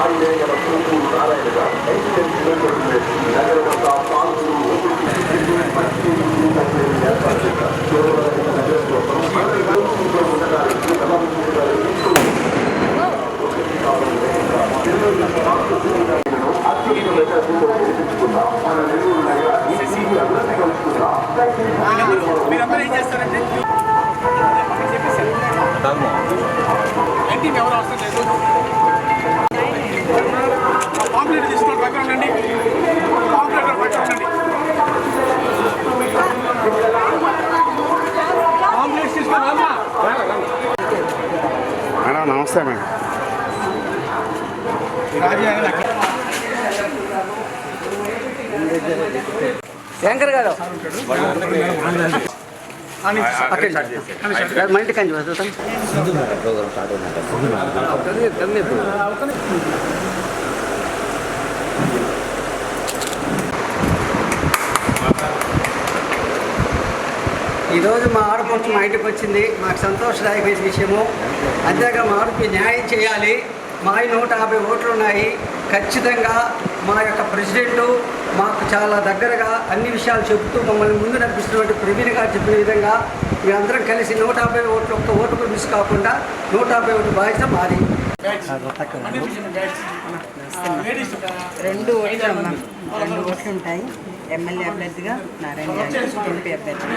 ఆంజనేయ వసంతు నారాయణగా ఐక్యం నగరమంతా పాలు మీరందరూ ఏం చేస్తారంటే శంకర్ గారు. మా ఇంటికి కంచి వస్తాం ఈరోజు మా ఆడపడుచు మా ఇంటికి వచ్చింది. మాకు సంతోషదాయకమైన విషయము. అంతేగా మా ఆడపి న్యాయం చేయాలి. మా నూట యాభై ఓట్లు ఉన్నాయి. ఖచ్చితంగా మా యొక్క ప్రెసిడెంట్ మాకు చాలా దగ్గరగా అన్ని విషయాలు చెబుతూ మమ్మల్ని ముందు నడిపిస్తున్నటువంటి ప్రవీణ్ గారు చెప్పిన విధంగా మేమందరం కలిసి నూట యాభై ఓట్లు ఒక్క ఓటు కూడా మిస్ కాకుండా నూట యాభై ఓటు బాధ్యత మాది. రెండు ఓట్లు రెండు ఓట్లు ఉంటాయి. ఎమ్మెల్యే అభ్యర్థిగా నారాయణ గారు ఎంపీ అభ్యర్థిగా.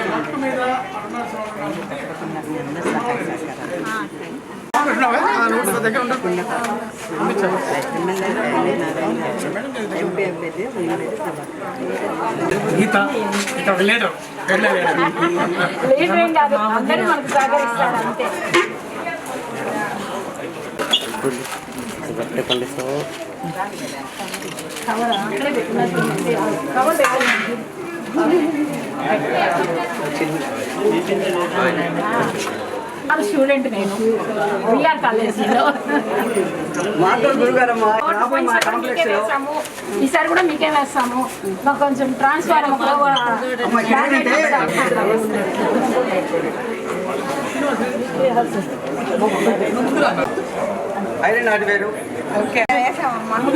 గీత ఏం కాదు అందరూ మనకు సహకరిస్తారు అంతే. కవర్ అక్కడే పెట్టినట్టు కవర్ పెట్టినట్టు స్టూడెంట్ నేను. విఆర్ కాలేజీలో. ఈసారి కూడా మీకే వేస్తాము. మాకు కొంచెం ట్రాన్స్ఫర్ ఐరన్ నాటి వేరు ఓకే. ఎమ్మెల్యే అభ్యర్థిగా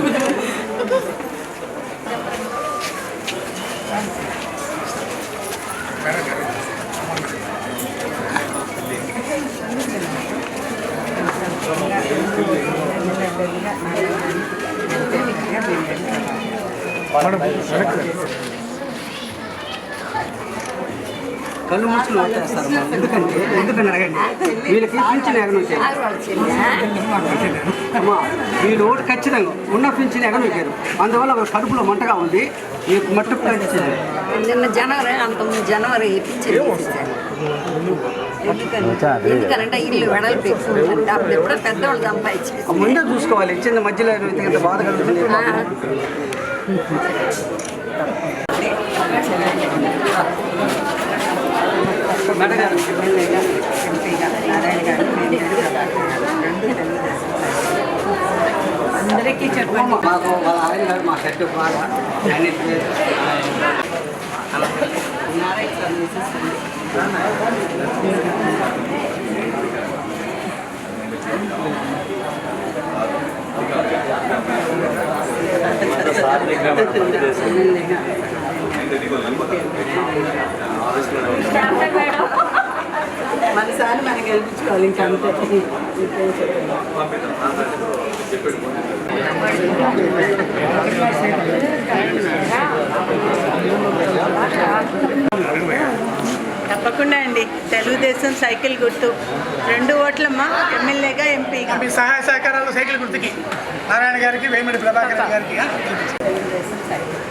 నారాయణ గారు ఎంపీ అభ్యర్థిగా వేమిరెడ్డి ప్రభాకర్ కళ్ళు మూసుకుని ఓటేస్తారు మా ఎందుకంటే ఎందుకని అడగండి? వీళ్ళకి పింఛన్ ఎగను అమ్మా వీళ్ళు ఓటు ఖచ్చితంగా ఉన్న పింఛన్ ఎగను వచ్చారు అందువల్ల వాళ్ళ కడుపులో మంటగా ఉంది. మీకు మట్టుకు ఇచ్చింది. నిన్న జనవరి అంతకుముందు జనవరి పింఛన్ ఎందుకనంటే ఇల్లు వెడల్పు ఎక్కువ అప్పుడు ఎప్పుడో పెద్దవాళ్ళు సంపాదించేసి ముందే చూసుకోవాలి. ఇచ్చింది మధ్యలో ఇంత బాధ కలుగుతుంది. మేడం గారు ఎమ్మెల్యేగా ఎంపీగా నారాయణ గారు రెండు తెలుగుదేశం అందరికీ చెప్పండి. మాకు వాళ్ళ ఆయన గారు మా సెట్ బాగా ఆయన మనసారి మనం గెలిపించుకోవాలి ఇంకా అంతే. తప్పకుండా అండి. తెలుగుదేశం సైకిల్ గుర్తు. రెండు ఓట్లమ్మా ఎమ్మెల్యేగా ఎంపీగా మీ సహాయ సహకారాలు సైకిల్ గుర్తుకి. నారాయణ గారికి వేమిడి ప్రభాకర్ గారికి తెలుగుదేశం సైకిల్.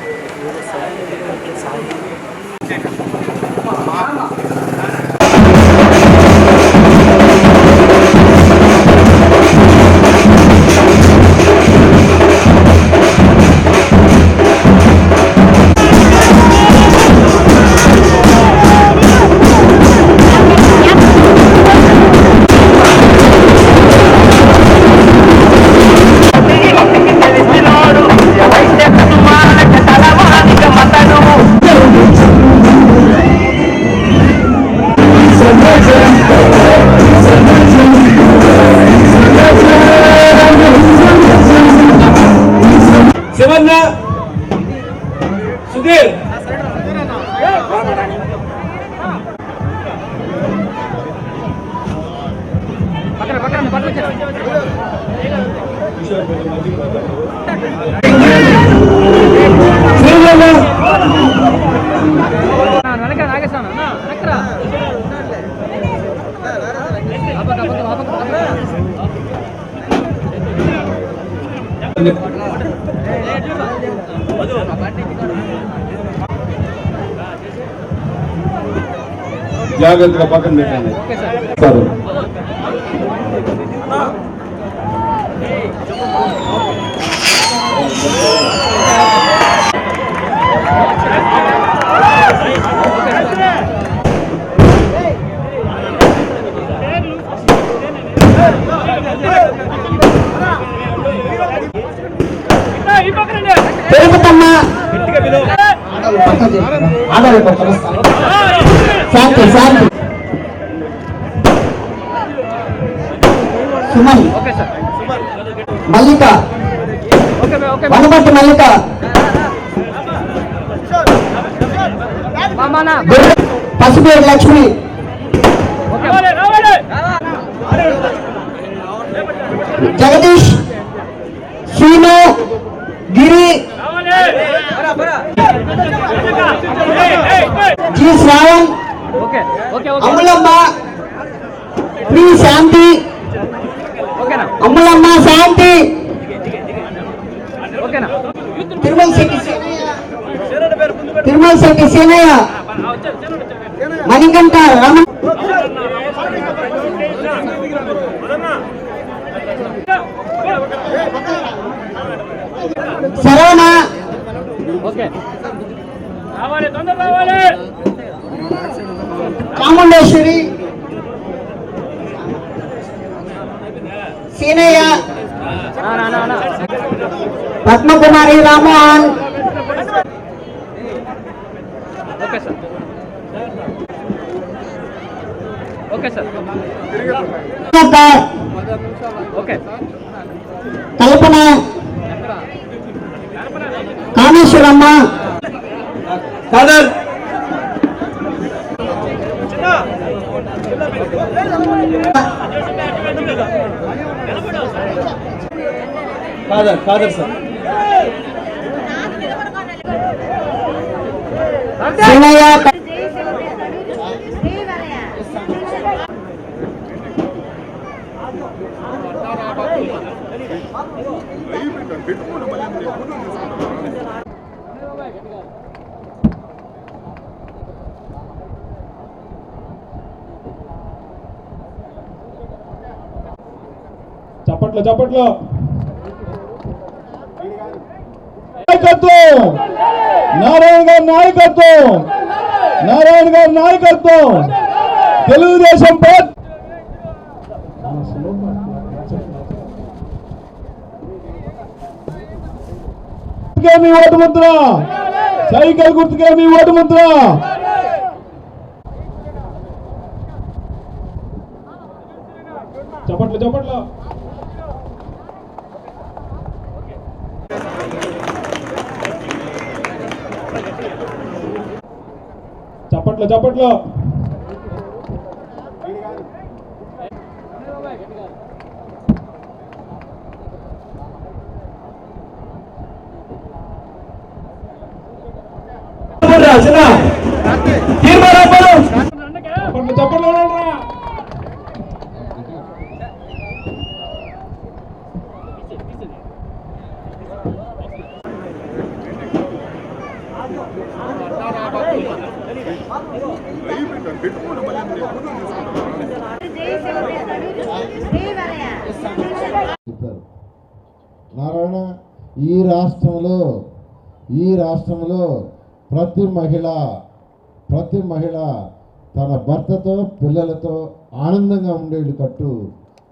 జాగ్రత్తగా పక్కన పెట్టండి. సరే. శాంతి సుమన్. మల్లిక. వనమట్టి మల్లిక. గుర్ర- పసిపేరు లక్ష్మి. జగదీష్. శ్రీను గిరి. జి. శ్రావణ్. అమ్ములమ్మ ప్రి Shanti. Ammulamma Shanti. Tirumala Setty. Tirumala Setty Seenayya. Manikanta Ramana. Saravana. Chamundeswari Seenayya Padmakumari Ramohan. Kalpana Kameswaramma. Father. Father father sir చప్పట్లు చప్పట్లు. నాయకత్వం! నారాయణ గారి నాయకత్వం! నారాయణ గారి నాయకత్వం! తెలుగుదేశం పార్టీ! మీ ఓటు ముద్ర! సైకిల్ గుర్తుకే మీ ఓటు ముద్ర! చప్పట్లు చప్పట్లు! చప్పట్లు. చప్పట్లు చప్పట్లు నారాయణ ఈ రాష్ట్రంలో ఈ రాష్ట్రంలో ప్రతి మహిళ ప్రతి మహిళ తన భర్తతో పిల్లలతో ఆనందంగా ఉండేది కట్టు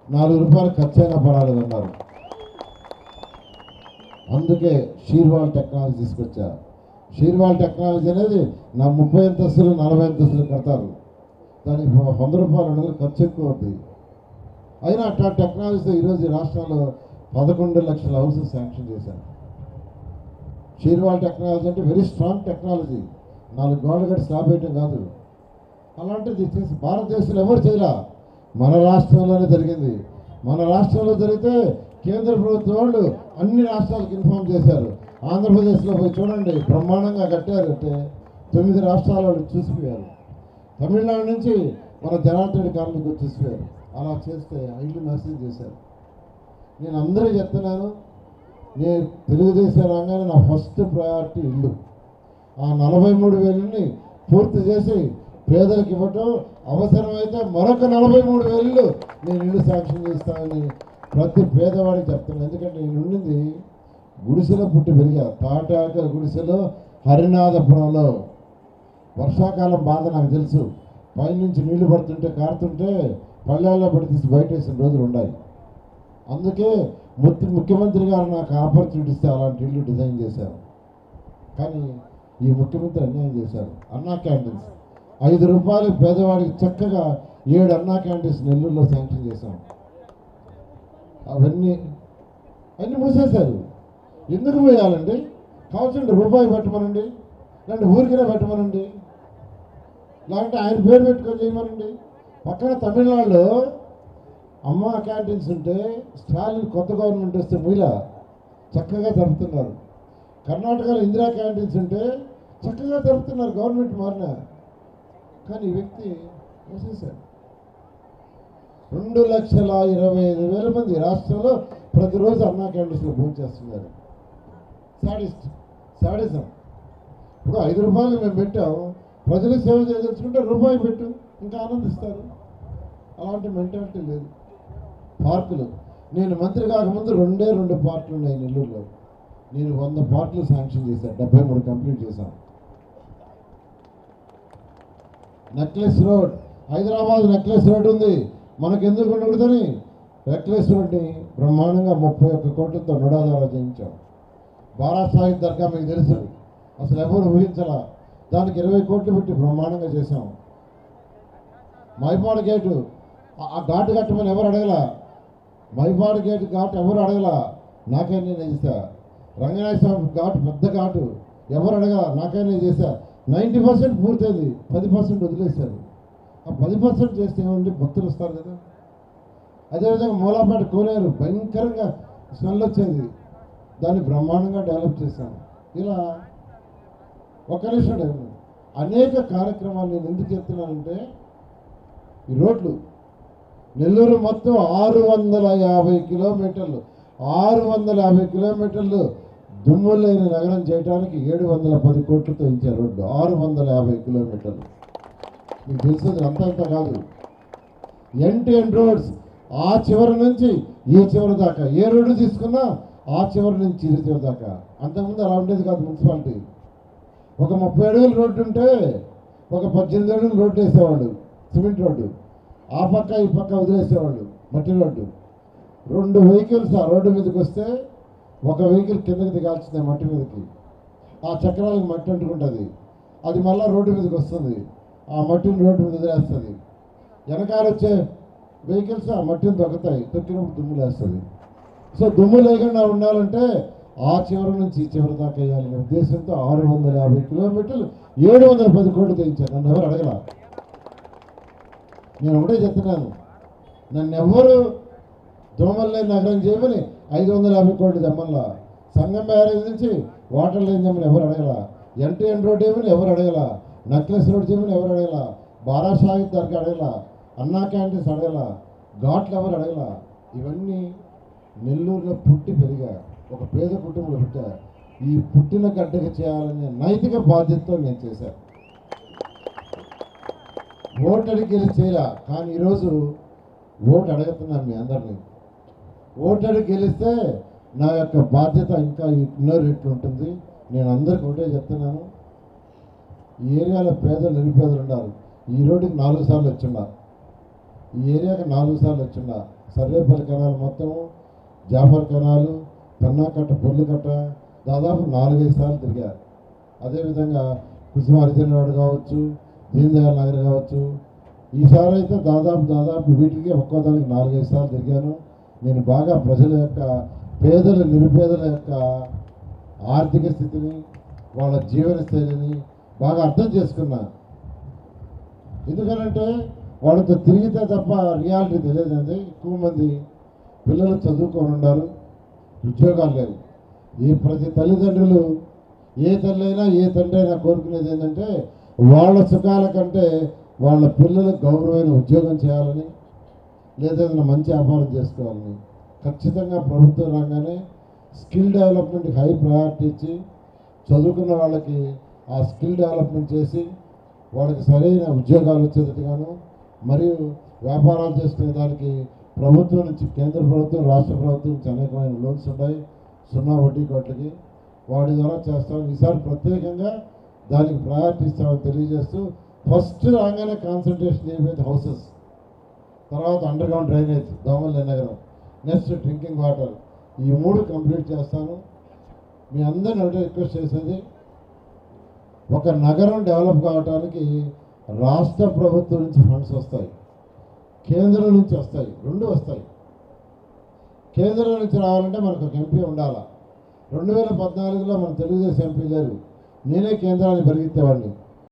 నాలుగు రూపాయలు ఖర్చైనా అన్నారు. అందుకే షీర్వాల్ టెక్నాలజీ తీసుకొచ్చా. షీర్వాల్ టెక్నాలజీ అనేది నా ముప్పై అంతస్తులు నలభై అంతస్తులు కడతారు. దానికి వంద రూపాయలు అనేది వందలు ఖర్చు ఎక్కువ అవుతుంది అయినా అట్లా టెక్నాలజీతో ఈరోజు రాష్ట్రంలో పదకొండు లక్షల హౌసెస్ శాంక్షన్ చేశారు. షీర్వాల్ టెక్నాలజీ అంటే వెరీ స్ట్రాంగ్ టెక్నాలజీ నాలుగు గోడలు కట్టి స్లాబ్ వేయటం కాదు. అలాంటిది చేసి భారతదేశంలో ఎవరు చేయరా మన రాష్ట్రంలోనే జరిగింది. మన రాష్ట్రంలో జరిగితే కేంద్ర ప్రభుత్వం వాళ్ళు అన్ని రాష్ట్రాలకు ఇన్ఫార్మ్ చేశారు. ఆంధ్రప్రదేశ్లో పోయి చూడండి బ్రహ్మాండంగా కట్టారు అంటే తొమ్మిది రాష్ట్రాల వాళ్ళు చూసిపోయారు. తమిళనాడు నుంచి మన జనార్దన్ కార్మికులు చూసిపోయారు అలా చేస్తే ఆ ఇల్లు నర్సింగ్ చేశారు. నేను అందరూ చెప్తున్నాను నేను తెలుగుదేశం రాగానే నా ఫస్ట్ ప్రయారిటీ ఇల్లు. ఆ నలభై మూడు వేలని పూర్తి చేసి పేదలకు ఇవ్వటం అవసరమైతే మరొక నలభై మూడు వేలు నేను ఇల్లు శాంక్షన్ చేస్తానని ప్రతి పేదవాడికి చెప్తున్నాను. ఎందుకంటే నేను ఉండింది గుడిసెలో పుట్టి పెరిగా తాటాక గుడిసెలో హరినాథపురంలో. వర్షాకాలం బాధ నాకు తెలుసు. పైనుంచి నీళ్ళు పడుతుంటే కారుతుంటే పల్లెల్లో పడి తీసి బయట వేసిన రోజులు ఉన్నాయి. అందుకే ముఖ్య ముఖ్యమంత్రి గారు నాకు ఆపర్చునిటీ ఇస్తే అలాంటి ఇల్లు డిజైన్ చేశారు. కానీ ఈ ముఖ్యమంత్రి అన్యాయం చేశారు. అన్నా క్యాంటీన్స్ ఐదు రూపాయలు పేదవాడికి చక్కగా ఏడు అన్నా క్యాంటీన్స్ నెల్లూరులో శాంక్షన్ చేశాం. అవన్నీ అన్నీ మూసేశారు. ఎందుకు పోయాలండి కావాల్సిన రూపాయి పెట్టమనండి. లేదంటే ఊరికినే పెట్టమనండి. లేదంటే ఆయన పేరు పెట్టుకొని చేయమనండి. పక్కన తమిళనాడులో అమ్మ క్యాంటీన్స్ ఉంటే స్టాలిన్ కొత్త గవర్నమెంట్ వస్తే మహిళ చక్కగా జరుపుతున్నారు. కర్ణాటకలో ఇందిరా క్యాంటీన్స్ ఉంటే చక్కగా జరుపుతున్నారు గవర్నమెంట్ మారిన. కానీ ఈ వ్యక్తి వేసేసాడు రెండు లక్షల ఇరవై ఐదు వేల మంది రాష్ట్రంలో ప్రతిరోజు అన్నా క్యాంటీన్స్లో భోజనం చేస్తున్నారు. సాడిస్ట్ సాడిజం ఇప్పుడు ఐదు రూపాయలు మేము పెట్టాం. ప్రజలకు సేవ చేయదలుచుకుంటే రూపాయి పెట్టు ఇంకా ఆనందిస్తారు. అలాంటి మెంటాలిటీ లేదు. పార్కులు. నేను మంత్రి కాకముందు రెండే రెండు పార్కులు ఉన్నాయి నెల్లూరులో. నేను వంద పార్కులు శాంక్షన్ చేశాను డెబ్బై మూడు కంప్లీట్ చేశాను necklace road Hyderabad necklace road ఉంది. మనకు ఎందుకు ఉండకూడదని? నెక్లెస్ రోడ్ని బ్రహ్మాండంగా ముప్పై ఒక్క కోట్లతో నుడాదారా చేయించాం. బారా సాహిబ్ దర్గా మీకు తెలుసు. అసలు ఎవరు ఊహించాలా? దానికి ఇరవై కోట్లు పెట్టి బ్రహ్మాండంగా చేశాం. మైపాడు గేటు ఆ- ఆ ఘాటు కట్టమని ఎవరు అడగల? మైపాడు గేటు ఘాటు ఎవరు అడగలా? నాకే నేను చేశా. రంగనాయ స్వామి ఘాటు పెద్ద ఘాటు. ఎవరు అడగల? నాకే నేను చేశా. నైంటీ పర్సెంట్ పూర్తయింది. పది పర్సెంట్ వదిలేశారు. ఆ పది పర్సెంట్ చేస్తే ఏమంటే భక్తులు వస్తారు కదా. అదేవిధంగా మూలాపేట కోనేరు భయంకరంగా స్మెల్ వచ్చేది. దాన్ని బ్రహ్మాండంగా డెవలప్ చేశాను. ఇలా ఒక నిమిషం అనేక కార్యక్రమాలు నేను ఎందుకు చెప్తున్నానంటే ఈ రోడ్లు నెల్లూరు మొత్తం ఆరు వందల యాభై కిలోమీటర్లు. ఆరు వందల యాభై కిలోమీటర్లు దుమ్ములైన నగరం చేయడానికి ఏడు వందల పది కోట్లతో ఇచ్చారు రోడ్డు. ఆరు వందల యాభై కిలోమీటర్లు. మీకు తెలిసేది అంత కాదు. ఎన్ టు ఎన్ రోడ్స్ ఆ చివరి నుంచి ఈ చివరి దాకా. ఏ రోడ్డు తీసుకున్నా ఆ చివరి నుంచి ఈ చివరి దాకా. అంతకుముందు అలా ఉండేది కాదు మున్సిపాలిటీ. ఒక ముప్పై అడుగులు రోడ్డు ఉంటే ఒక పద్దెనిమిది అడుగులు రోడ్డు వేసేవాడు సిమెంట్ రోడ్డు. ఆ పక్క ఈ పక్క వదిలేసేవాళ్ళు మట్టి రోడ్డు రెండు వెహికల్స్ ఆ రోడ్డు మీదకి వస్తే ఒక వెహికల్ కిందకి దిగాల్సిందే మట్టి మీదకి. ఆ చక్రాలకు మట్టి అంటుకుంటుంది. అది మళ్ళీ రోడ్డు మీదకి వస్తుంది. ఆ మట్టిని రోడ్డు మీద వదిలేస్తుంది. వెనకాల వచ్చే వెహికల్స్ ఆ మట్టిని దొక్కుతాయి తొక్కినప్పుడు దుమ్ము లేస్తుంది. సో దుమ్ము లేకుండా ఉండాలంటే ఆ చివరి నుంచి ఈ చివరి దాకా వేయాలనే ఉద్దేశంతో ఆరు వందల యాభై కిలోమీటర్లు ఏడు వందల పది కోట్లు తెయించారు నన్ను ఎవరు అడగలా? నేను ఒకటే చెప్తున్నాను. నన్ను ఎవరు దోమల్లే నగరం చేయమని ఐదు వందల యాభై కోట్లు తెమ్మల్లా. సంఘం బ్యారేజ్ నుంచి వాటర్ లైన్ చేయమని ఎవరు అడగల? ఎన్టీఎన్ రోడ్ ఏమని ఎవరు అడగల? నక్లెస్ రోడ్ చేయమని ఎవరు అడగల? బారా షాహిద్ దగ్గర అడగల? అన్నా క్యాంటీన్స్ అడగల? ఘాట్లు ఎవరు అడగల? ఇవన్నీ నెల్లూరులో పుట్టి పెరిగా ఒక పేద కుటుంబంలో పుట్టా. ఈ పుట్టిన గడ్డకి చేయాలనే నైతిక బాధ్యతతో నేను చేశాను ఓటు అడిగి చేయరా కానీ ఈరోజు ఓటు అడుగుతున్నాను మీ అందరినీ. ఓటడు అడిగి గెలిస్తే నా యొక్క బాధ్యత ఇంకా ఎన్నో రెట్లు ఉంటుంది. నేను అందరికి ఒకటే చెప్తున్నాను. ఈ ఏరియాలో పేదలు నిరుపేదలు ఉన్నారు ఈ రోడ్డుకి నాలుగు సార్లు వచ్చిన్నారు ఈ ఏరియాకి నాలుగు సార్లు వచ్చిండా సర్వేపల్లి కెనాల్ మొత్తం జాఫర్ కెనాలు పెన్నాకట్ట పొర్లుకట్ట దాదాపు నాలుగైదు సార్లు తిరిగారు అదేవిధంగా కుసుమార్జునవాడు కావచ్చు దీనదయాల్ నగర్ కావచ్చు ఈసారి అయితే దాదాపు దాదాపు వీటికి ఒక్కో దానికి నాలుగైదు సార్లు తిరిగాను. నేను బాగా ప్రజల యొక్క పేదల నిరుపేదల యొక్క ఆర్థిక స్థితిని వాళ్ళ జీవన శైలిని బాగా అర్థం చేసుకున్నాను ఎందుకనంటే వాళ్ళతో తిరిగితే తప్ప రియాలిటీ తెలియదండి. ఎక్కువ మంది పిల్లలు చదువుకొని ఉన్నారు. ఉద్యోగాలు లేవు. ఈ ప్రతి తల్లిదండ్రులు ఏ తల్లి అయినా ఏ తండ్రి అయినా కోరుకునేది ఏంటంటే వాళ్ళ సుఖాల కంటే వాళ్ళ పిల్లలకు గౌరవమైన ఉద్యోగం చేయాలని లేదా మంచి వ్యాపారం చేసుకోవాలని ఖచ్చితంగా ప్రభుత్వం రాగానే స్కిల్ డెవలప్మెంట్కి హై ప్రయారిటీ ఇచ్చి చదువుకున్న వాళ్ళకి ఆ స్కిల్ డెవలప్మెంట్ చేసి వాళ్ళకి సరైన ఉద్యోగాలు వచ్చేటట్టుగాను మరియు వ్యాపారాలు చేసుకునే దానికి ప్రభుత్వం నుంచి కేంద్ర ప్రభుత్వం రాష్ట్ర ప్రభుత్వం నుంచి అనేకమైన లోన్స్ ఉన్నాయి సున్నా వడ్డీ కోట్లకి వాటి ద్వారా చేస్తాం. ఈసారి ప్రత్యేకంగా దానికి ప్రయారిటీ ఇస్తామని తెలియజేస్తూ ఫస్ట్ రాగానే కాన్సన్ట్రేషన్ చేయబోయేది హౌసెస్ తర్వాత అండర్ గ్రౌండ్ డ్రైనేజ్ దోమల నగరం. నెక్స్ట్ డ్రింకింగ్ వాటర్ ఈ మూడు కంప్లీట్ చేస్తాను మీ అందరిని ఒకటే రిక్వెస్ట్ చేసేది ఒక నగరం డెవలప్ కావడానికి రాష్ట్ర ప్రభుత్వం నుంచి ఫండ్స్ వస్తాయి. కేంద్రం నుంచి వస్తాయి. రెండు వస్తాయి. కేంద్రం నుంచి రావాలంటే మనకు ఒక ఎంపీ ఉండాలా? రెండు వేల పద్నాలుగులో మన తెలుగుదేశం ఎంపీ లేరు నేనే కేంద్రాన్ని పరిగెత్తేవాడిని